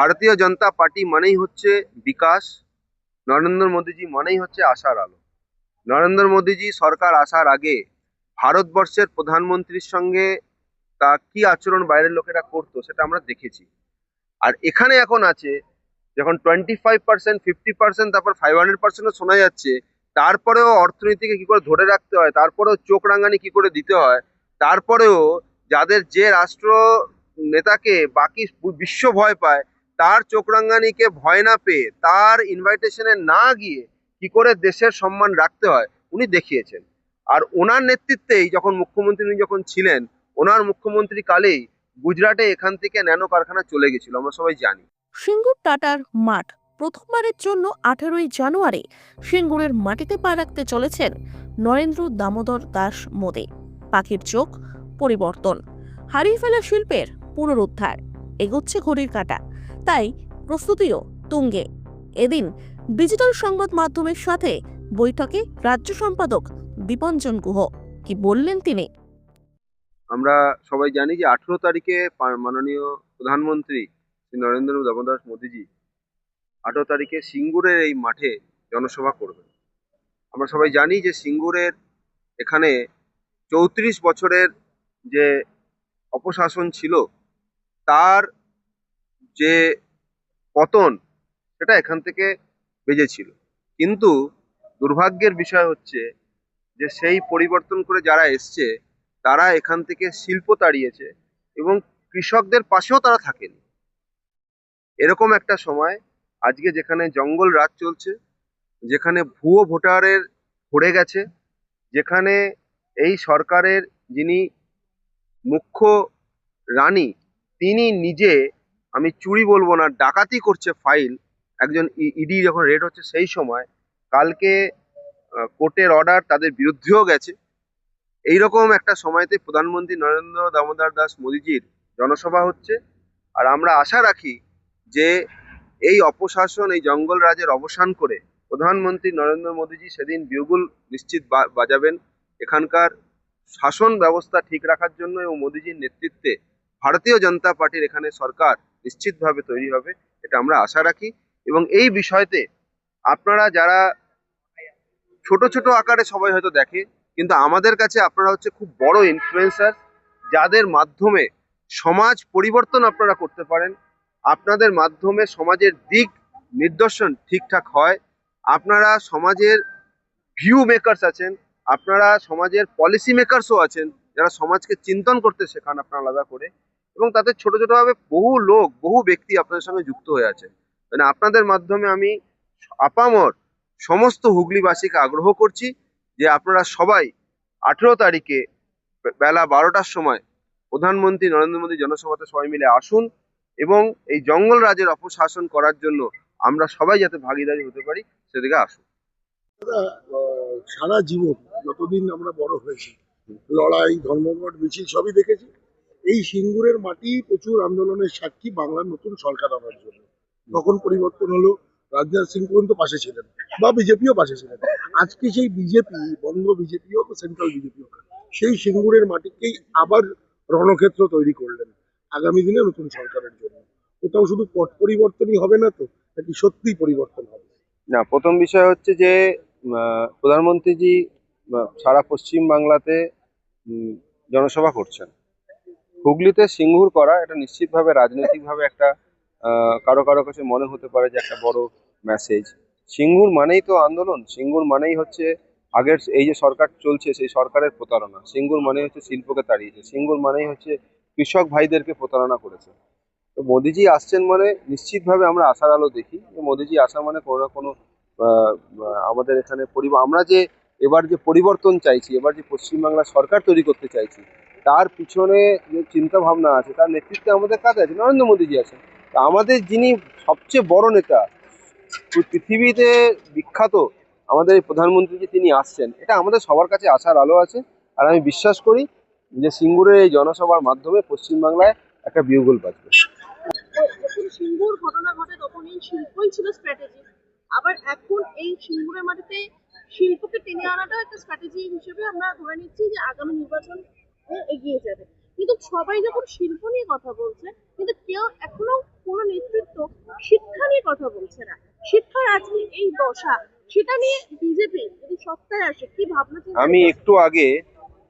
ভারতীয় জনতা পার্টি মানেই হচ্ছে বিকাশ, নরেন্দ্র মোদীজি মানেই হচ্ছে আশার আলো। নরেন্দ্র মোদীজি সরকার আসার আগে ভারতবর্ষের প্রধানমন্ত্রীর সঙ্গে তা কি আচরণ বাইরের লোকেরা করতো সেটা আমরা দেখেছি। আর এখানে এখন আছে, যখন twenty five percent fifty percent তারপর ফাইভ হান্ড্রেড পার্সেন্টও শোনা যাচ্ছে, তারপরেও অর্থনীতিকে কি করে ধরে রাখতে হয়, তারপরেও চোখ রাঙানি কি করে দিতে হয়, তারপরেও যাদের যে রাষ্ট্র নেতাকে বাকি বিশ্ব ভয় পায় তার চোখ রাঙানিকে ভয় না পেয়ে তার ইনভাইটেশনে না গিয়ে কি করে দেশের সম্মান রাখতে হয়, উনি দেখিয়েছেন। আর ওনার নেতৃত্বেই যখন মুখ্যমন্ত্রী উনি যখন ছিলেন, ওনার মুখ্যমন্ত্রী কালেই গুজরাটে এখান থেকে ন্যানো কারখানা চলে গেছিল, আমরা সবাই জানি। সিঙ্গুর টাটার মাঠ প্রথমবারের জন্য আঠেরোই জানুয়ারি সিঙ্গুরের মাটিতে পা রাখতে চলেছেন নরেন্দ্র দামোদর দাস মোদে। পাখির চোখ, পরিবর্তন। হারিয়ে ফেলা শিল্পের পুনরুদ্ধার। এগোচ্ছে ঘড়ির কাটা। তাই প্রস্তুতিও তুঙ্গে। এদিন ডিজিটাল সংবাদ মাধ্যমের সাথে বৈঠকে রাজ্য সম্পাদক দীপঞ্জন গুহ। কি বললেন তিনি? আমরা সবাই জানি যে আঠেরো তারিখে মাননীয় প্রধানমন্ত্রী শ্রী নরেন্দ্র দামোদর মোদীজি আঠেরো তারিখে সিঙ্গুরের এই মাঠে জনসভা করবেন। আমরা সবাই জানি যে সিঙ্গুরের এখানে চৌত্রিশ বছরের যে অপশাসন ছিল, তার যে পতন সেটা এখান থেকে বেজেছিল। কিন্তু দুর্ভাগ্যের বিষয় হচ্ছে যে সেই পরিবর্তন করে যারা এসছে, তারা এখান থেকে শিল্প তাড়িয়েছে এবং কৃষকদের পাশেও তারা থাকেনি। এরকম একটা সময় আজকে যেখানে জঙ্গল রাজ চলছে, যেখানে ভুয়ো ভোটারের ভরে গেছে, যেখানে এই সরকারের যিনি মুখ্য রানী, তিনি নিজে আমি চুরি বলব না, ডাকাতি করছে ফাইল একজন ইডি যখন রেড হচ্ছে সেই সময়, কালকে কোর্টের অর্ডার তাদের বিরুদ্ধেও গেছে। এইরকম একটা সময়তে প্রধানমন্ত্রী নরেন্দ্র দামোদর দাস মোদীজির জনসভা হচ্ছে, আর আমরা আশা রাখি যে এই অপশাসন, এই জঙ্গল রাজের অবসান করে প্রধানমন্ত্রী নরেন্দ্র মোদীজি সেদিন বিউগুল নিশ্চিত বাজাবেন। এখানকার শাসন ব্যবস্থা ঠিক রাখার জন্য এবং মোদীজির নেতৃত্বে ভারতীয় জনতা পার্টির এখানে সরকার নিশ্চিতভাবে তৈরি হবে, এটা আমরা আশা রাখি। এবং এই বিষয়তে আপনারা যারা ছোট ছোট আকারে সবাই হয়তো দেখে, কিন্তু আমাদের কাছে আপনারা হচ্ছে খুব বড় ইনফ্লুয়েন্সার যাদের মাধ্যমে সমাজ পরিবর্তন আপনারা করতে পারেন। আপনাদের মাধ্যমে সমাজের দিক নির্দেশন ঠিকঠাক হয়। আপনারা সমাজের ভিউ মেকার্স আছেন, আপনারা সমাজের পলিসি মেকার্সও আছেন, যারা সমাজকে চিন্তন করতে শেখান আপনারা আলাদা করে। এবং তাতে ছোট ছোটভাবে বহু লোক, বহু ব্যক্তি আপনাদের সঙ্গে যুক্ত হয়ে আছে। মানে আপনাদের মাধ্যমে আমি আপামর সমস্ত হুগলিবাসীকে আগ্রহ করছি যে আপনারা সবাই আঠেরো তারিখে বেলা বারোটার সময় প্রধানমন্ত্রী নরেন্দ্র মোদী জনসভাতে সবাই মিলে আসুন এবং এই জঙ্গল রাজের অপশাসন করার জন্য আমরা সবাই যাতে ভাগিদারি হতে পারি, সেদিকে আসুন। সারা জীবন যতদিন আমরা বড় হয়েছি, লড়াই, ধর্মঘট, মিছিল সবই দেখেছি। এই সিঙ্গুরের মাটি প্রচুর আন্দোলনের সাক্ষী বাংলার নতুন সরকার আনার জন্য। তখন পরিবর্তন হলো, রাজনাথ সিং পর্যন্ত পাশে ছিলেন বা বিজেপিও পাশে ছিলেন। আজকে সেই বিজেপি, বঙ্গ বিজেপি হোক সেন্ট্রাল বিজেপি হোক সেই সিঙ্গুরের মাটিকেই আবার রণক্ষেত্র তৈরি করলেন আগামী দিনে নতুন সরকারের জন্য। কোথাও শুধু পট পরিবর্তনই হবে না তো, নাকি সত্যিই পরিবর্তন হবে? না, প্রথম বিষয় হচ্ছে যে প্রধানমন্ত্রীজি সারা পশ্চিম বাংলাতে জনসভা করছেন। হুগলিতে সিঙ্গুর করা এটা নিশ্চিতভাবে রাজনৈতিকভাবে একটা কারও কারও কাছে মনে হতে পারে যে একটা বড় মেসেজ সিঙ্গুর মানেই তো আন্দোলন, সিঙ্গুর মানেই হচ্ছে আগের এই যে সরকার চলছে, সেই সরকারের প্রতারণা। সিঙ্গুর মানেই হচ্ছে শিল্পকে তাড়িয়েছে, সিঙ্গুর মানেই হচ্ছে কৃষক ভাইদেরকে প্রতারণা করেছে। তো মোদিজি আসছেন মানে নিশ্চিতভাবে আমরা আশার আলো দেখি। যে মোদিজি আসা মানে কোনো না কোনো আমাদের এখানে পরিবার আমরা যে এবার যে পরিবর্তন চাইছি, এবার যে পশ্চিমবাংলা সরকার তৈরি করতে চাইছি, তার পিছনে যে চিন্তা ভাবনা আছে, তার নেতৃত্বে আমাদের কাছে আছে, নরেন্দ্র মোদীজি আছেন। তা আমাদের যিনি সবচেয়ে বড় নেতা পৃথিবীতে বিখ্যাত আমাদের প্রধানমন্ত্রী যে তিনি আসছেন, এটা আমাদের সবার কাছে আসার আলো আছে। আর আমি বিশ্বাস করি যে সিঙ্গুরের এই জনসভার মাধ্যমে পশ্চিমবাংলায় একটা বিউগল বাজবে। সিঙ্গুর ঘটনা ঘটে, তখন এই শিল্পই ছিল স্ট্র্যাটেজি আবার এখন এই সিঙ্গুরের মাটিতে শিল্পকে টেনে আনাটা একটা স্ট্র্যাটেজি হিসেবে আমরা ধরে নিচ্ছি যে আগামী নির্বাচন এগিয়ে যাবে। কিন্তু সবাই যখন শিল্প নিয়ে কথা বলছে কিন্তু কেউ এখনও কোনো নেতৃত্ব শিক্ষা নিয়ে কথা বলছে না। শিক্ষার আজকে এই দশা সেটা নিয়ে বিজেপি যদি সত্তায় আসে কি ভাবনা আমি একটু আগে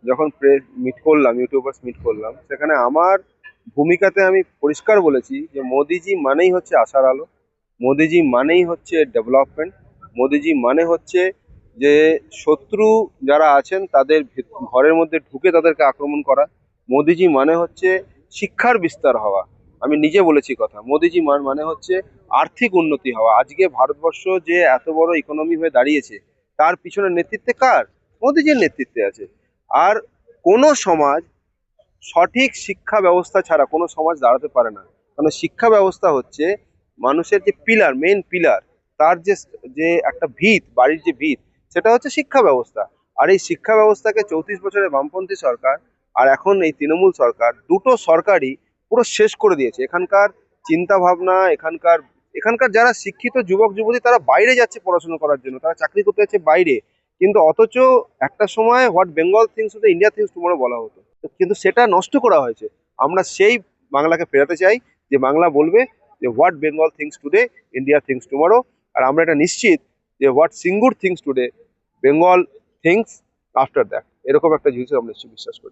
যখন প্রেস মিট করলাম ইউটিউবার্স মিট করলাম সেখানে আমার ভূমিকাতে আমি পরিষ্কার বলেছি যে মোদিজি মানেই হচ্ছে আশার আলো মোদিজি মানেই হচ্ছে ডেভেলপমেন্ট মোদিজি মানে হচ্ছে যে শত্রু যারা আছেন, তাদের ঘরের মধ্যে ঢুকে তাদেরকে আক্রমণ করা। মোদিজি মানে হচ্ছে শিক্ষার বিস্তার হওয়া। আমি নিজে বলেছি কথা। মোদিজি মান- মানে হচ্ছে আর্থিক উন্নতি হওয়া। আজকে ভারতবর্ষ যে এত বড় ইকোনমি হয়ে দাঁড়িয়েছে, তার পিছনে নেতৃত্বে কার? মোদিজির নেতৃত্বে আছে। আর কোনো সমাজ সঠিক শিক্ষা ব্যবস্থা ছাড়া কোনো সমাজ দাঁড়াতে পারে না। কারণ শিক্ষা ব্যবস্থা হচ্ছে মানুষের যে পিলার মেন পিলার তার যে যে একটা ভিত, বাড়ির যে ভিত সেটা হচ্ছে শিক্ষা ব্যবস্থা। আর এই শিক্ষা ব্যবস্থাকে চৌত্রিশ বছরের বামপন্থী সরকার আর এখন এই তৃণমূল সরকার দুটো সরকারই পুরো শেষ করে দিয়েছে। এখানকার চিন্তা ভাবনা এখানকার এখানকার যারা শিক্ষিত যুবক, যুবতী, তারা বাইরে যাচ্ছে পড়াশোনা করার জন্য। তারা চাকরি করতে যাচ্ছে বাইরে। কিন্তু অথচ একটা সময় what Bengal thinks to India thinks tomorrow বলা হতো। কিন্তু সেটা নষ্ট করা হয়েছে। আমরা সেই বাংলাকে ফেরাতে চাই যে বাংলা বলবে যে what Bengal thinks today, India thinks tomorrow. আর আমরা এটা নিশ্চিত যে what Singur thinks today Bengal thinks after that এরকম একটা জিনিস আমরা নিশ্চয়ই বিশ্বাস করি।